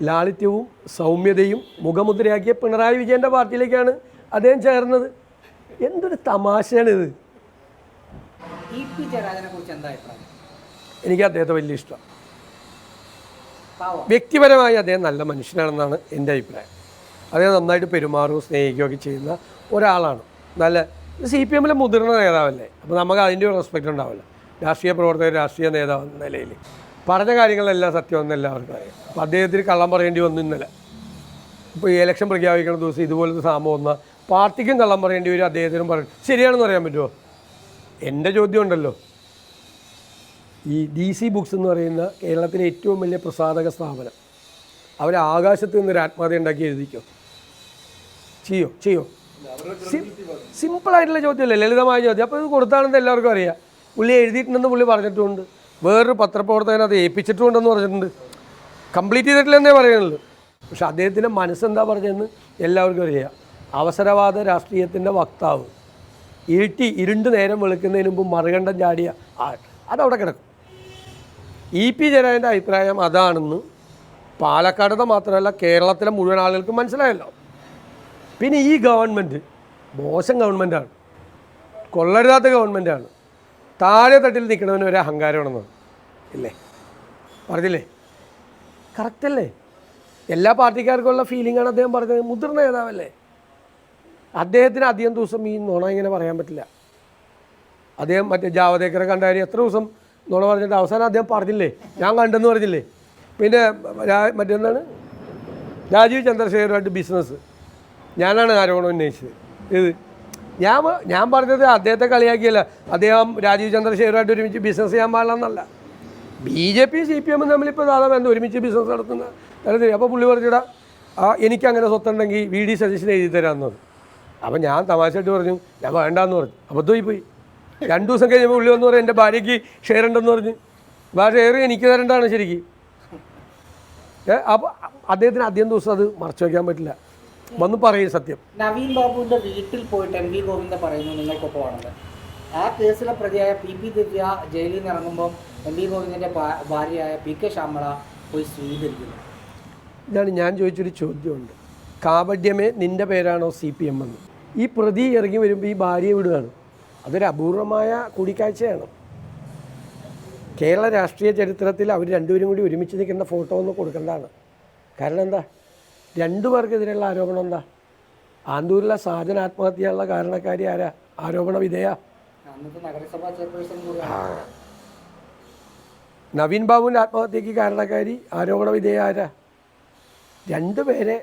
ലാളിത്യവും സൗമ്യതയും മുഖമുദ്രയാക്കിയ പിണറായി വിജയന്റെ പാർട്ടിയിലേക്കാണ് അദ്ദേഹം ചേർന്നത്. എന്തൊരു തമാശയാണിത്. എനിക്ക് അദ്ദേഹത്തെ വലിയ ഇഷ്ടം. വ്യക്തിപരമായി അദ്ദേഹം നല്ല മനുഷ്യനാണെന്നാണ് എന്റെ അഭിപ്രായം. അദ്ദേഹം നന്നായിട്ട് പെരുമാറുകയും സ്നേഹിക്കുകയൊക്കെ ചെയ്യുന്ന ഒരാളാണ്. നല്ല സി പി എമ്മിലെ മുതിർന്ന നേതാവല്ലേ? അപ്പോൾ നമുക്ക് അതിന്റെ ഒരു റെസ്പെക്റ്റ് ഉണ്ടാവില്ല. രാഷ്ട്രീയ പ്രവർത്തകർ രാഷ്ട്രീയ നേതാവ് എന്ന നിലയിൽ പറഞ്ഞ കാര്യങ്ങളെല്ലാം സത്യമെന്ന് എല്ലാവർക്കും അറിയാം. അപ്പോൾ അദ്ദേഹത്തിന് കള്ളം പറയേണ്ടി വന്നു ഇന്നലെ. ഇപ്പോൾ ഈ ഇലക്ഷൻ പ്രഖ്യാപിക്കുന്ന ദിവസം ഇതുപോലത്തെ സാമം വന്ന പാർട്ടിക്കും കള്ളം പറയേണ്ടി വരും അദ്ദേഹത്തിനും പറയും ശരിയാണെന്ന് പറയാൻ പറ്റുമോ? എന്റെ ചോദ്യം ഉണ്ടല്ലോ. ഈ ഡി സി ബുക്സ് എന്ന് പറയുന്ന കേരളത്തിലെ ഏറ്റവും വലിയ പ്രസാധക സ്ഥാപനം. അവർ ആകാശത്ത് നിന്ന് ഒരു ആത്മഹത്യ ഉണ്ടാക്കി എഴുതിക്കോ? ചെയ്യോ? ചെയ്യോ? സിമ്പിളായിട്ടുള്ള ചോദ്യമല്ലേ? ലളിതമായ ചോദ്യം. അപ്പോൾ ഇത് കൊടുത്താണെന്ന് എല്ലാവർക്കും അറിയാം. പുള്ളി എഴുതിയിട്ടുണ്ടെന്ന് പുള്ളി പറഞ്ഞിട്ടുണ്ട്. വേറൊരു പത്രപ്രവർത്തകൻ അത് ഏൽപ്പിച്ചിട്ടുണ്ടെന്ന് പറഞ്ഞിട്ടുണ്ട്. കംപ്ലീറ്റ് ചെയ്തിട്ടില്ലെന്നേ പറയുന്നുള്ളൂ. പക്ഷെ അദ്ദേഹത്തിന്റെ മനസ്സെന്താ പറഞ്ഞതെന്ന് എല്ലാവർക്കും അറിയാം. അവസരവാദ രാഷ്ട്രീയത്തിന്റെ വക്താവ്. ഇരുട്ടി ഇരുണ്ട് നേരം വെളുക്കുന്നതിന് മുമ്പ് മറുകണ്ഠം ചാടിയ ആൾ അതവിടെ കിടക്കും. ഇ പി ജയരാജന്റെ അഭിപ്രായം അതാണെന്ന് പാലക്കാടത്തെ മാത്രമല്ല കേരളത്തിലെ മുഴുവൻ ആളുകൾക്കും മനസ്സിലായല്ലോ. പിന്നെ ഈ ഗവൺമെന്റ് മോശം ഗവൺമെന്റാണ് കൊള്ളരുതാത്ത ഗവൺമെന്റാണ് താഴെ തട്ടിൽ നിൽക്കണവന് ഒരു അഹങ്കാരമാണെന്ന് ഇല്ലേ? പറഞ്ഞില്ലേ? കറക്റ്റല്ലേ എല്ലാ പാർട്ടിക്കാർക്കുള്ള ഫീലിംഗാണ് അദ്ദേഹം പറഞ്ഞത്. മുതിർന്ന നേതാവല്ലേ? അദ്ദേഹത്തിന് അധികം ദിവസം ഈ നുണ ഇങ്ങനെ പറയാൻ പറ്റില്ല. അദ്ദേഹം മറ്റേ ജാവദേക്കറെ കണ്ടാരി എത്ര ദിവസം നുണ പറഞ്ഞിട്ട് അവസാനം അദ്ദേഹം പറഞ്ഞില്ലേ? ഞാൻ കണ്ടെന്ന് പറഞ്ഞില്ലേ? പിന്നെ മറ്റെന്താണ് രാജീവ് ചന്ദ്രശേഖരുമായിട്ട് ബിസിനസ് ഞാനാണ് ആരോപണം ഉന്നയിച്ചത്. ഇത് ഞാൻ ഞാൻ പറഞ്ഞത് അദ്ദേഹത്തെ കളിയാക്കിയല്ല. അദ്ദേഹം രാജീവ് ചന്ദ്രശേഖരുമായിട്ട് ഒരുമിച്ച് ബിസിനസ് ചെയ്യാൻ പാടില്ലെന്നല്ല. B J P C P എമ്മും തമ്മിലിപ്പോൾ സാധാരണ എന്താ ഒരുമിച്ച് ബിസിനസ് നടത്തുന്ന തരത്തിൽ അപ്പോൾ പുള്ളി പറഞ്ഞിടാ എനിക്കങ്ങനെ സ്വത്തുണ്ടെങ്കിൽ വി ഡി സജഷൻ എഴുതി തരാമെന്നത്. അപ്പം ഞാൻ തമാശയായിട്ട് പറഞ്ഞു ഞാൻ വേണ്ടാന്ന് പറഞ്ഞു. അബദ്ധമായി പോയി രണ്ടു ദിവസം കഴിഞ്ഞപ്പോൾ പുള്ളി വന്ന് പറയും എന്റെ ഭാര്യയ്ക്ക് ഷെയർ ഉണ്ടെന്ന് പറഞ്ഞു. ഭാര്യ ഷെയർ എനിക്ക് തരേണ്ടതാണ് ശരിക്കും. അപ്പോൾ അദ്ദേഹത്തിന് അധികം ദിവസം അത് മറച്ചു വയ്ക്കാൻ പറ്റില്ല. വന്ന് പറയും സത്യം. നവീൻ ബാബുവിന്റെ വീട്ടിൽ പോയിട്ട് എം വി ഗോവിന്ദ പറയുന്നു നിങ്ങൾക്കൊപ്പമാണെന്ന്. ആ കേസിലെ പ്രതിയായ പി പി ദിവ്യ ജയിലിൽ നിന്ന് ഇറങ്ങുമ്പോൾ എം വി ഗോവിന്ദന്റെ ഭാര്യയായ പി കെ ശ്യാമള പോയി സ്വീകരിക്കുന്നു. ഇതാണ് ഞാൻ ചോദിച്ചൊരു ചോദ്യമുണ്ട്. കാപഡ്യമേ നിന്റെ പേരാണോ സി പി എം എന്ന്? ഈ പ്രതി ഇറങ്ങി വരുമ്പോൾ ഈ ഭാര്യയെ വിടുകയാണ്. അതൊരു അപൂർവമായ കൂടിക്കാഴ്ചയാണ്. കേരള രാഷ്ട്രീയ ചരിത്രത്തിൽ അവർ രണ്ടുപേരും കൂടി ഒരുമിച്ച് നിൽക്കുന്ന ഫോട്ടോ ഒന്ന് കൊടുക്കേണ്ടതാണ്. കാരണം എന്താ? രണ്ടു പേർക്കെതിരെയുള്ള ആരോപണം എന്താ? ആന്തൂരിലെ സാജൻ ആത്മഹത്യയുള്ള കാരണക്കാരി ആരാ? ആരോപണ വിധേയ? നവീൻ ബാബുവിന്റെ ആത്മഹത്യക്ക് കാരണക്കാരി ആരോപണ വിധേയ ആരാ? രണ്ടുപേരെ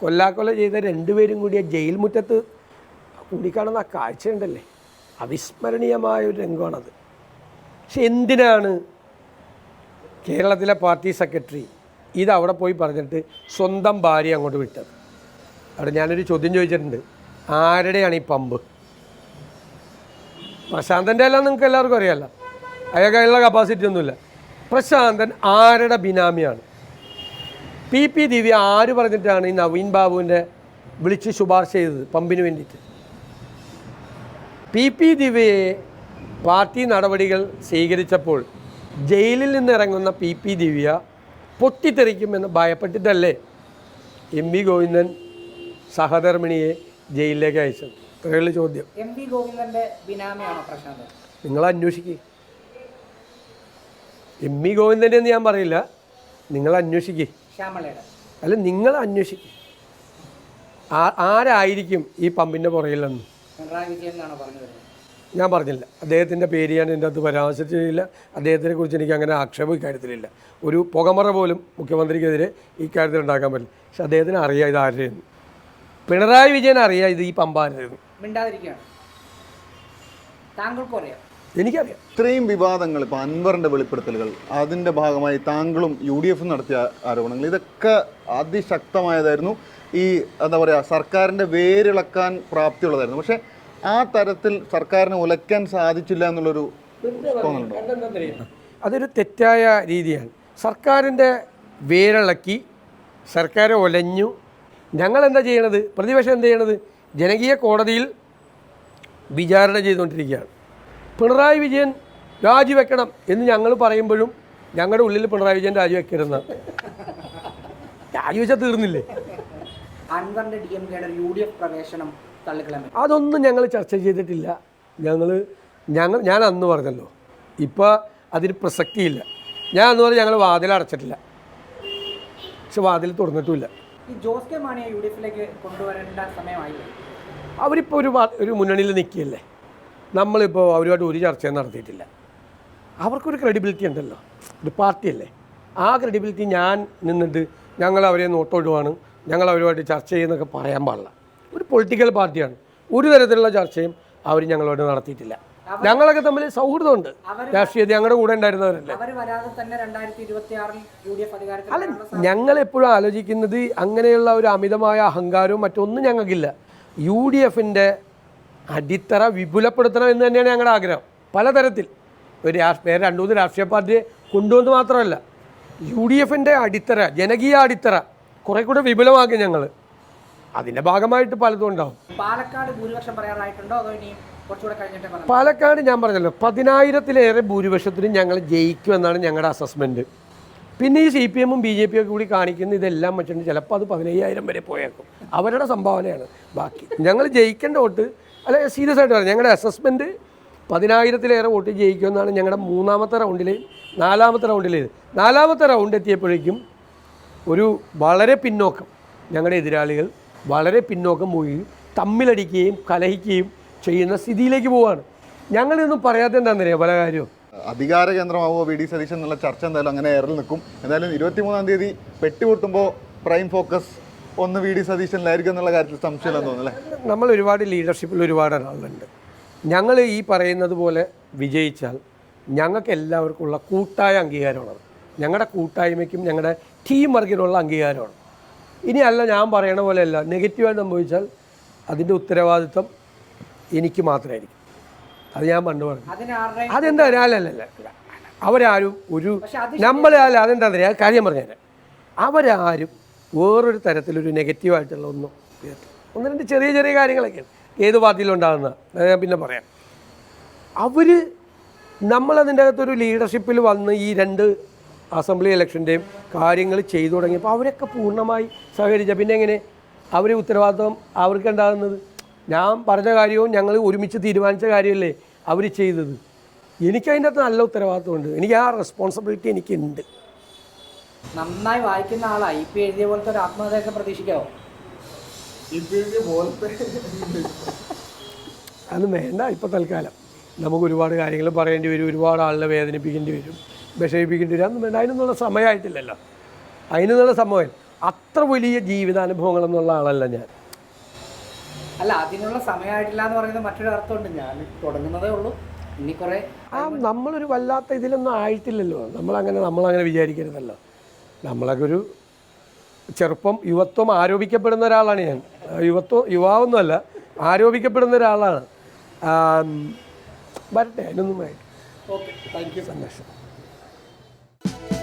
കൊല്ലാക്കൊല ചെയ്ത രണ്ടുപേരും കൂടിയ ജയിൽ മുറ്റത്ത് കൂടിക്കാണുന്ന ആ കാഴ്ചയുണ്ടല്ലേ? അവിസ്മരണീയമായ ഒരു രംഗമാണത്. പക്ഷെ എന്തിനാണ് കേരളത്തിലെ പാർട്ടി സെക്രട്ടറി ഇത് അവിടെ പോയി പറഞ്ഞിട്ട് സ്വന്തം ഭാര്യ അങ്ങോട്ട് വിട്ടത്. അവിടെ ഞാനൊരു ചോദ്യം ചോദിച്ചിട്ടുണ്ട്. ആരുടെയാണ് ഈ പമ്പ്? പ്രശാന്തന്റെ എല്ലാം നിങ്ങൾക്ക് എല്ലാവർക്കും അറിയാമല്ലോ അയാൾക്ക് അതിനുള്ള കപ്പാസിറ്റി ഒന്നുമില്ല. പ്രശാന്തൻ ആരുടെ ബിനാമിയാണ്? പി പി ദിവ്യ ആര് പറഞ്ഞിട്ടാണ് ഈ നവീൻ ബാബുവിന്റെ വിളിച്ച് ശുപാർശ ചെയ്തത് പമ്പിന് വേണ്ടിയിട്ട്? പി പി ദിവ്യയെ പാർട്ടി നടപടികൾ സ്വീകരിച്ചപ്പോൾ ജയിലിൽ നിന്ന് ഇറങ്ങുന്ന പി പി ദിവ്യ പൊട്ടിത്തെറിക്കുമെന്ന് ഭയപ്പെട്ടിട്ടല്ലേ എം വി ഗോവിന്ദൻ സഹധർമ്മിണിയെ ജയിലിലേക്ക് അയച്ചത്? ഇത്രയുള്ള ചോദ്യം. എം വി ബിനാമിയാണോ പ്രശാന്ത് നിങ്ങൾ അന്വേഷിക്കുക എം വി ഗോവിന്ദന്റെ എന്ന് ഞാൻ പറയില്ല. നിങ്ങൾ അന്വേഷിക്കുക ശ്യാമളയുടെ. അല്ല നിങ്ങൾ അന്വേഷിക്കുക ആരായിരിക്കും ഈ പമ്പിന്റെ പുറകിലെന്ന് പിണറായി വിജയൻ എന്നാണോ പറഞ്ഞു വരുന്നത് ഞാൻ പറഞ്ഞില്ല. അദ്ദേഹത്തിന്റെ പേര് ഞാൻ എന്റെ അത് പരാമർശിച്ചില്ല അദ്ദേഹത്തിനെ കുറിച്ച് എനിക്ക് അങ്ങനെ ആക്ഷേപം ഇക്കാര്യത്തിലില്ല ഒരു പുകമറ പോലും മുഖ്യമന്ത്രിക്കെതിരെ ഈ കാര്യത്തിൽ ഉണ്ടാക്കാൻ പറ്റില്ല. പക്ഷെ അദ്ദേഹത്തിന് അറിയാം ഇത് ആരുടെയെന്ന്. പിണറായി വിജയൻ അറിയാം ഇത് ഈ താങ്കൾക്കും അറിയാം. എനിക്കറിയാം. ഇത്രയും വിവാദങ്ങൾ ഇപ്പോൾ അൻവറിന്റെ വെളിപ്പെടുത്തലുകൾ അതിന്റെ ഭാഗമായി താങ്കളും യു ഡി എഫും നടത്തിയ ആരോപണങ്ങൾ ഇതൊക്കെ അതിശക്തമായതായിരുന്നു. ഈ എന്താ പറയുക സർക്കാരിന്റെ വേരിളക്കാൻ പ്രാപ്തിയുള്ളതായിരുന്നു. പക്ഷേ ആ തരത്തിൽ സർക്കാരിനെ ഉലയ്ക്കാൻ സാധിച്ചില്ല എന്നുള്ളൊരു തോന്നലുണ്ടോ? അതൊരു തെറ്റായ രീതിയാണ്. സർക്കാരിന്റെ വേരിളക്കി സർക്കാർ ഒലഞ്ഞു. ഞങ്ങൾ എന്താ ചെയ്യണത്? പ്രതിപക്ഷം എന്താ ചെയ്യണത്? ജനകീയ കോടതിയിൽ വിചാരണ ചെയ്തുകൊണ്ടിരിക്കുകയാണ്. പിണറായി വിജയൻ രാജിവെക്കണം എന്ന് ഞങ്ങൾ പറയുമ്പോഴും ഞങ്ങളുടെ ഉള്ളിൽ പിണറായി വിജയൻ രാജിവെക്കരുന്ന രാജിവെച്ചാൽ തീർന്നില്ലേ? ഡി എം കെയുടെ യു ഡി എഫ് പ്രവേശനം തള്ളിക്കളയാൻ അതൊന്നും ഞങ്ങൾ ചർച്ച ചെയ്തിട്ടില്ല. ഞങ്ങൾ ഞങ്ങൾ ഞാൻ അന്ന് പറഞ്ഞല്ലോ ഇപ്പോൾ അതിന് പ്രസക്തിയില്ല. ഞാൻ അന്ന് പറഞ്ഞ് ഞങ്ങൾ വാതിൽ അടച്ചിട്ടില്ല. പക്ഷെ വാതിൽ തുറന്നിട്ടുമില്ല. ഈ ജോസ് കെ മാണിയെ യു ഡി എഫിലേക്ക് കൊണ്ടുവരേണ്ട സമയമായില്ലേ അവരിപ്പോൾ ഒരു ഒരു മുന്നണിയിൽ നിൽക്കുകയല്ലേ? നമ്മളിപ്പോൾ അവരുമായിട്ട് ഒരു ചർച്ചയും നടത്തിയിട്ടില്ല. അവർക്കൊരു ക്രെഡിബിലിറ്റി ഉണ്ടല്ലോ. ഒരു പാർട്ടിയല്ലേ. ആ ക്രെഡിബിലിറ്റി ഞാൻ നിന്നിട്ട് ഞങ്ങൾ അവരെ നോട്ടോടുവാണ് ഞങ്ങൾ അവരുമായിട്ട് ചർച്ച ചെയ്യുന്നൊക്കെ പറയാൻ പാടില്ല. ഒരു പൊളിറ്റിക്കൽ പാർട്ടിയാണ്. ഒരു തരത്തിലുള്ള ചർച്ചയും അവർ ഞങ്ങളോട് നടത്തിയിട്ടില്ല. ഞങ്ങളൊക്കെ തമ്മിൽ സൗഹൃദമുണ്ട്. രാഷ്ട്രീയത്തെ ഞങ്ങളുടെ കൂടെ ഉണ്ടായിരുന്നവരല്ലേ? അല്ല ഞങ്ങൾ എപ്പോഴും ആലോചിക്കുന്നത് അങ്ങനെയുള്ള ഒരു അമിതമായ അഹങ്കാരവും മറ്റൊന്നും ഞങ്ങൾക്കില്ല. യു ഡി എഫിന്റെ അടിത്തറ വിപുലപ്പെടുത്തണം എന്ന് തന്നെയാണ് ഞങ്ങളുടെ ആഗ്രഹം. പലതരത്തിൽ. ഒരു വേറെ രണ്ടു മൂന്ന് രാഷ്ട്രീയ പാർട്ടിയെ കൊണ്ടുവന്ന് മാത്രമല്ല. യു ഡി എഫിന്റെ അടിത്തറ ജനകീയ അടിത്തറ കുറെ കൂടെ വിപുലമാക്കി ഞങ്ങൾ അതിന്റെ ഭാഗമായിട്ട് പലതും ഉണ്ടാവും. പാലക്കാട് ഭൂരിപക്ഷം പറയാറായിട്ടുണ്ടോ? അതോ ഇനി പാലക്കാട് ഞാൻ പറഞ്ഞല്ലോ പതിനായിരത്തിലേറെ ഭൂരിപക്ഷത്തിന് ഞങ്ങൾ ജയിക്കുമെന്നാണ് ഞങ്ങളുടെ അസസ്മെന്റ് പിന്നെ ഈ സി പി എമ്മും ബി ജെ പി ഒക്കെ കൂടി കാണിക്കുന്ന ഇതെല്ലാം വെച്ചിട്ടുണ്ട് ചിലപ്പോൾ അത് പതിനയ്യായിരം വരെ പോയേക്കും. അവരുടെ സംഭാവനയാണ്. ബാക്കി ഞങ്ങൾ ജയിക്കേണ്ട വോട്ട് അല്ല സീരിയസ് ആയിട്ട് പറയാം ഞങ്ങളുടെ അസസ്മെന്റ് പതിനായിരത്തിലേറെ വോട്ട് ജയിക്കുമെന്നാണ് ഞങ്ങളുടെ മൂന്നാമത്തെ റൗണ്ടിലെയും നാലാമത്തെ റൗണ്ടിലേത് നാലാമത്തെ റൗണ്ട് എത്തിയപ്പോഴേക്കും ഒരു വളരെ പിന്നോക്കം ഞങ്ങളുടെ എതിരാളികൾ വളരെ പിന്നോക്കം പോയി തമ്മിലടിക്കുകയും കലഹിക്കുകയും ചെയ്യുന്ന സ്ഥിതിയിലേക്ക് പോവുകയാണ് ഞങ്ങളിതൊന്നും പറയാത്ത എന്താണെന്നറിയാം പല കാര്യവും. അധികാര കേന്ദ്രമാവോ വി ഡി സതീശൻ എന്നുള്ള ചർച്ച എന്തായാലും അങ്ങനെ ഏറിൽ നിൽക്കും. എന്തായാലും ഇരുപത്തിമൂന്നാം തീയതി പെട്ടുപൊട്ടുമ്പോൾ പ്രൈം ഫോക്കസ് ഒന്ന് വി ഡി സതീശനിലായിരിക്കും എന്നുള്ള കാര്യത്തിൽ സംശയമില്ലെന്ന് തോന്നുന്നല്ലേ നമ്മൾ ഒരുപാട് ലീഡർഷിപ്പിൽ ഒരുപാട് ആളുണ്ട് ഞങ്ങൾ ഈ പറയുന്നത് പോലെ വിജയിച്ചാൽ ഞങ്ങൾക്ക് എല്ലാവർക്കുമുള്ള കൂട്ടായ അംഗീകാരമാണ്. ഞങ്ങളുടെ കൂട്ടായ്മയ്ക്കും ഞങ്ങളുടെ ടീം വർക്കിനുള്ള അംഗീകാരമാണ്. ഇനി അല്ല ഞാൻ പറയണ പോലെയല്ല. നെഗറ്റീവായി സംഭവിച്ചാൽ അതിന്റെ ഉത്തരവാദിത്വം എനിക്ക് മാത്രമായിരിക്കും. അത് ഞാൻ പണ്ട് പറഞ്ഞു. അതെന്താ? അല്ലല്ല അവരാരും ഒരു നമ്മൾ നമ്മളെ അല്ല അതെന്താ അറിയാ? കാര്യം പറഞ്ഞുതരാം. അവരാരും വേറൊരു തരത്തിലൊരു നെഗറ്റീവായിട്ടുള്ള ഒന്നും. ഒന്ന് രണ്ട് ചെറിയ ചെറിയ കാര്യങ്ങളൊക്കെയാണ്. ഏത് പാർട്ടിയിലുണ്ടാകുന്ന ഞാൻ പിന്നെ പറയാം. അവർ നമ്മളതിന്റെ അകത്തൊരു ലീഡർഷിപ്പിൽ വന്ന് ഈ രണ്ട് അസംബ്ലി ഇലക്ഷന്റെയും കാര്യങ്ങൾ ചെയ്തു തുടങ്ങിയപ്പോൾ അവരൊക്കെ പൂർണമായി സഹകരിച്ച. പിന്നെ എങ്ങനെ? അവർ ഉത്തരവാദിത്വം അവർക്ക് ഉണ്ടാകുന്നത് ഞാൻ പറഞ്ഞ കാര്യവും ഞങ്ങൾ ഒരുമിച്ച് തീരുമാനിച്ച കാര്യമല്ലേ അവർ ചെയ്തത്. എനിക്കതിന്റെ അകത്ത് നല്ല ഉത്തരവാദിത്വമുണ്ട്. എനിക്ക് ആ റെസ്പോൺസിബിലിറ്റി എനിക്കുണ്ട്. നന്നായി വായിക്കുന്ന ആൾ ഐ പി എഴുതിയ പോലത്തെ ഒരു ആത്മകഥയൊക്കെ പ്രതീക്ഷിക്കാവോ? അത് വേണ്ട. ഇപ്പോൾ തൽക്കാലം. നമുക്ക് ഒരുപാട് കാര്യങ്ങൾ പറയേണ്ടി വരും. ഒരുപാട് ആളിനെ വേദനിപ്പിക്കേണ്ടി വരും. വിഷമിപ്പിക്കേണ്ടി വരിക വേണ്ട അതിനൊന്നുള്ള സമയമായിട്ടില്ലല്ലോ. അതിനൊന്നുള്ള സമയം. അത്ര വലിയ ജീവിതാനുഭവങ്ങൾ എന്നുള്ള ആളല്ല ഞാൻ. അല്ല അതിനുള്ള സമയമായിട്ടില്ല എന്ന് പറയുന്നത് മറ്റൊരു അർത്ഥമുണ്ട്. ഞാൻ തുടങ്ങുന്നതേ ഉള്ളൂ. ഇനി കുറെ ആ നമ്മളൊരു വല്ലാത്ത ഇതിലൊന്നും ആയിട്ടില്ലല്ലോ. നമ്മളങ്ങനെ നമ്മളങ്ങനെ വിചാരിക്കരുതല്ലോ. നമ്മളൊക്കെ ഒരു ചെറുപ്പം യുവത്വം ആരോപിക്കപ്പെടുന്ന ഒരാളാണ് ഞാൻ. യുവത്വം യുവാവൊന്നുമല്ല ആരോപിക്കപ്പെടുന്ന ഒരാളാണ്. വരട്ടെ അതിനൊന്നും ഓക്കെ താങ്ക് യു സന്തോഷം. Thank you.